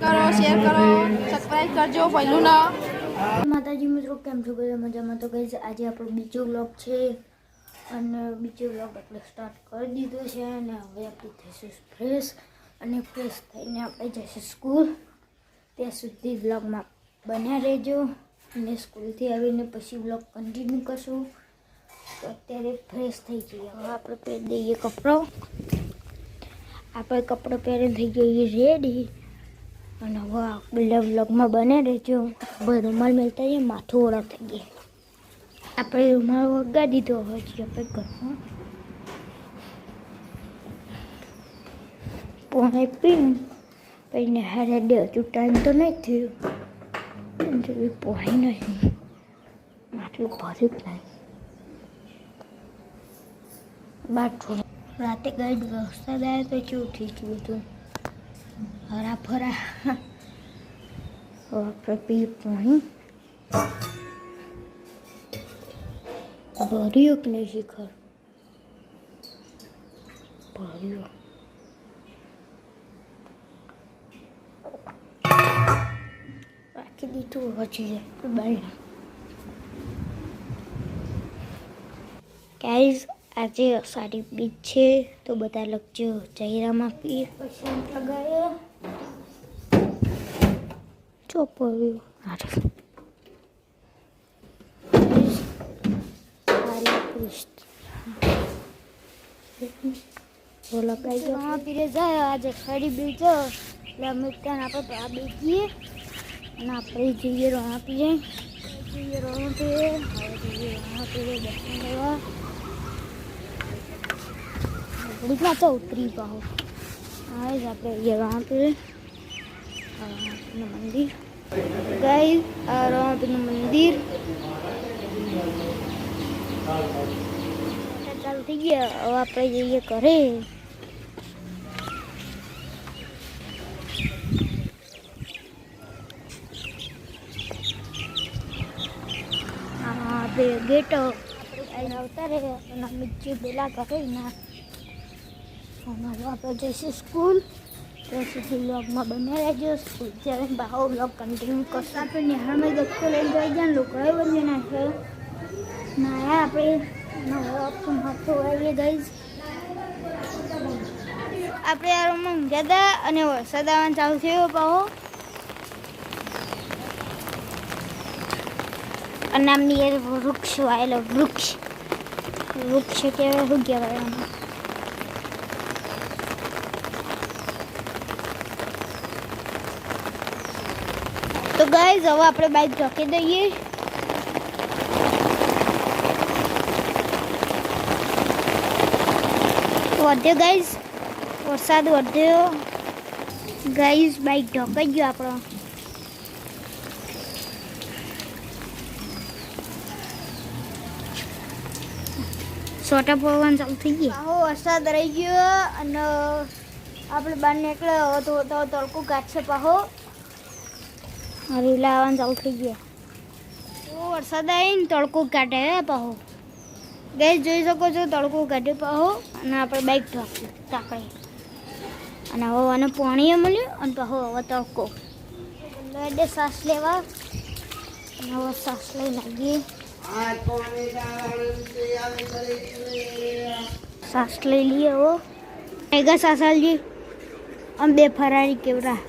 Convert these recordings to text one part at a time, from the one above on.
કરો શેર કરો સબસ્ક્રાઇબ કરજો પહેલું માતાજી મિત્રો, કેમ છો? બધા મજામાં? તો કહીશ આજે આપણો બીજો બ્લોગ છે. અને બીજો બ્લોગ આપણે સ્ટાર્ટ કરી દીધો છે અને હવે આપણે થઈશું ફ્રેશ અને ફ્રેશ થઈને આપણે જઈશું સ્કૂલ ત્યાં સુધી બ્લોગમાં બન્યા રહેજો અને સ્કૂલથી આવીને પછી બ્લોગ કન્ટિન્યુ કરશું. તો અત્યારે ફ્રેશ થઈ જઈએ. હવે આપણે પહેરી દઈએ કપડો. આપણે કપડો પહેરીને થઈ જઈએ રેડી અને હવે આપણે વ્લોગમાં બને રહેજો. ભાઈ રૂમાલ મેળતા જઈએ માથું ઓળખ થઈ ગઈ. આપણે રૂમાલ વગા દીધો હજી આપણે ઘરમાં પોણે પીને પછી હારે દે, હજુ ટાઈમ તો નહીં થયો. હજુ પોણી નથી માટલું ભર્યું જ નહીં. બાટલું રાતે ગઈ વરસાદ આવ્યો તો ઉઠી ગયું હતું હરા ફરા. આપણે પી પાણી. ભર્યું કે નહીં શિખર? ભર્યું. રાખી દીધું, પછી બાઈ ગાઈઝ આજે સારી બીજ છે, તો બધા લખજો. ચહેરામાં પી પછી લગાવ્યો બોલો, કઈ ગયો? પીરે જાય, આજે ખરી બીજ એટલે અમે આપણે આ બેસીએ અને આપણે જઈએ રોણા પીએ જઈએ રોણા પીએ હવે રોણા પીએ દર્શન કરવા. ઘડીકમાં તો ઉતરી પાહો હવે જ આપણે અહીંયા પે રામાપીનું મંદિર. ગાઈ આ રામાપીનું મંદિર. ચાલુ થઈ ગયા. હવે આપણે જઈએ ઘરે. ગેટ. આપણે આવતા રહે. અને નીચે પેલા ઘરે ના હવે આપણે જઈશું સ્કૂલ. ત્યાં સુધી બ્લોગમાં બને રહેજો. સ્કૂલ જ્યારે બાહો બ્લોગ કન્ટિન્યુ કરશું. આપણે નિહાળમાં દક્ષો લઈને જઈ ગયા લોકોએ બંને નાખ્યો નાયા આપણે નવો મહત્વ આવીએ ગઈશ આપણે આ રૂમમાં ઊંઘ્યા હતા અને વરસાદ આવવાનું ચાલુ થયો પાહો અને આમની વૃક્ષ વાયેલો વૃક્ષ. વૃક્ષ કહેવાય શું કહેવાય આમાં તો ગાઈઝ હવે આપણે બાઇક ઢોકી દઈએ. વધ્યો ગાઈઝ વરસાદ વધ્યો. ગાઈઝ બાઇક ઢોકાઈ ગયો આપણો. સોટા પવન ચાલુ થઈ ગયું? આવો વરસાદ રહી ગયો અને આપણે બહાર નીકળ્યો તો તડકું કાઢશે પાહો. રીલા આવવાનું ચાલુ થઈ ગયા. વરસાદ આવીને તડકો કાઢે પાહો. ગેસ જોઈ શકો છો, તડકો કાઢે પાહો. અને આપણે બાઇક ટાંકડી અને હવે આને પાણી મળ્યું અને પાહો હવે તડકો. એટલે શ્વાસ લેવા. અને હવે શ્વાસ લઈ લાગીએ શ્વાસ લઈ લઈએ હવે. મેગા સાસાલજી આમ બે ફરારી કેવડા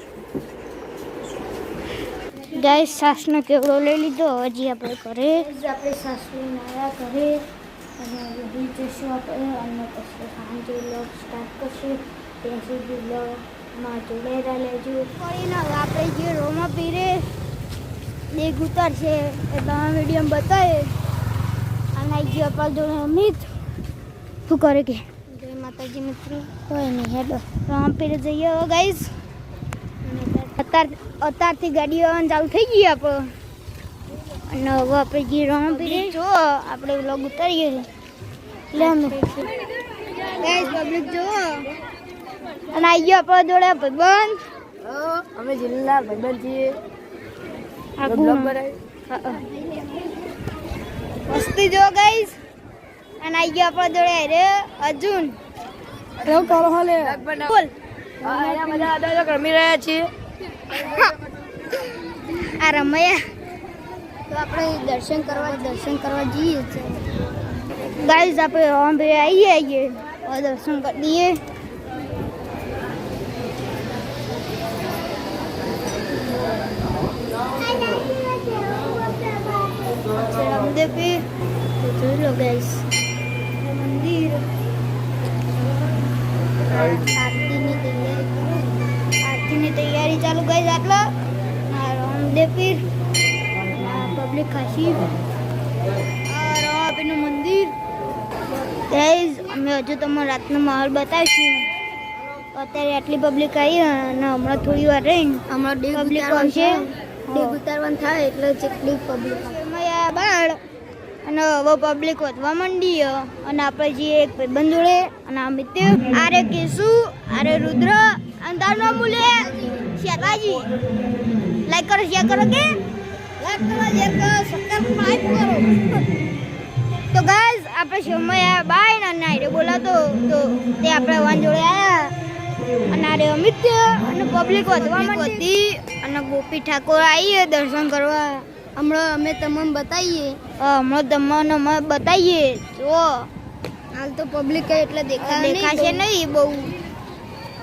ગાય સાસનો કેવડો લઈ લીધો. હજી આપણે ઘરે. આપણે સાસુ નાયા ઘરે. અને બધી જશું આપણે અને પછી સાંજે લોગ સ્ટાર્ટ કરશું. ત્યાં સુધી લોગમાં જોડાયેલા લેજો હવે આપણે જે રોમા પીરે દેગ છે એ તમે મીડિયમ બતાવે. અને ગયો આપણા જોડે અમિત શું કરે કે? જય માતાજી મિત્રો. કોઈ નહીં હેડો. રોમા પીરે જઈએ. ગાઈઝ અત્યાર અત્યારથી ગાડીઓ ચાલુ થઈ ગઈ આપણે અને હવે આપણે રણ પીરે જો આપણે વ્લોગ ઉતારીએ એટલે અમે. ગાઈસ પબ્લિક જો અને આવી ગયો આપણો જોડે ભગવાન. અમે જિલ્લા ભગવાન છીએ. મસ્તી જો ગાઈસ અને આવી ગયો આપણો જોડે અરે અર્જુન. એવું કરો હાલે? બોલ. બધા રમી રહ્યા છીએ. આ રમૈયા. તો આપણે દર્શન કરવા દર્શન કરવા જઈએ ગાઈઝ આપણે ઓમ્બે આવીએ આવીએ દર્શન કરી દઈએ રામદેવી તો જોઈ લો ગાઈઝ મંદિર. ગાઈઝ આટલા. આ રામદેવ પીર. પબ્લિક ખાસી આ રામાપીરનું મંદિર. ગાઈઝ અમે હજુ તમને રાતનો માહોલ બતાવીશું. અત્યારે આટલી પબ્લિક આવી અને હમણાં થોડી વાર રહીને હમણાં પબ્લિક આવશે. ડીગ ઉતારવાનું થાય એટલે જેટલી પબ્લિક સમય બાળ અને હવે પબ્લિક વધવા માંડી અને આપણે જઈએ એક ભાઈબંધ અને આ મિત્ર આરે કેસુ આરે રુદ્ર અને તારું નામ બોલે. શેતાજી લાઈક કરો શેર કરો કે? લાઈક કરો શેર કરો સબસ્ક્રાઇબ કરો તો ગાઈઝ આપણે સમય બાય ના નાઈડે બોલાતો તો તે આપણે વાન જોડે આયા. અને આરે અમિત અને પબ્લિક વધવા હતી અને ગોપી ઠાકોર આવીએ દર્શન કરવા. હમણાં અમે તમને બતાવીએ. હમણાં તમને અમે બતાવીએ. જો. હાલ તો પબ્લિક એટલે દેખાશે નહીં બહુ.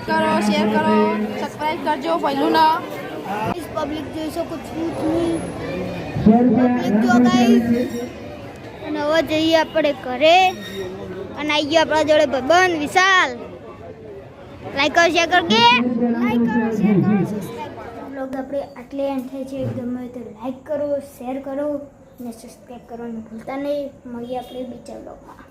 કરો શેર કરો સબસ્ક્રાઇબ કરજો પહેલું ના. પબ્લિક જોઈ શકો છું પબ્લિક જો ગાઈસ અને હવે જઈએ આપણે ઘરે. અને આવી ગયો આપણા જોડે ભાઈબંધ વિશાલ. લાઈક કરો શેર કરો કે? લાઈક કરો શેર કરો સબસ્ક્રાઇબ કરો બ્લોગ આપણે આટલે એન્ડ થાય છે. ગમે તો લાઈક કરો શેર કરો. અને સબસ્ક્રાઇબ કરવાનું ભૂલતા નહીં. મળીએ આપણે બીજા બ્લોગમાં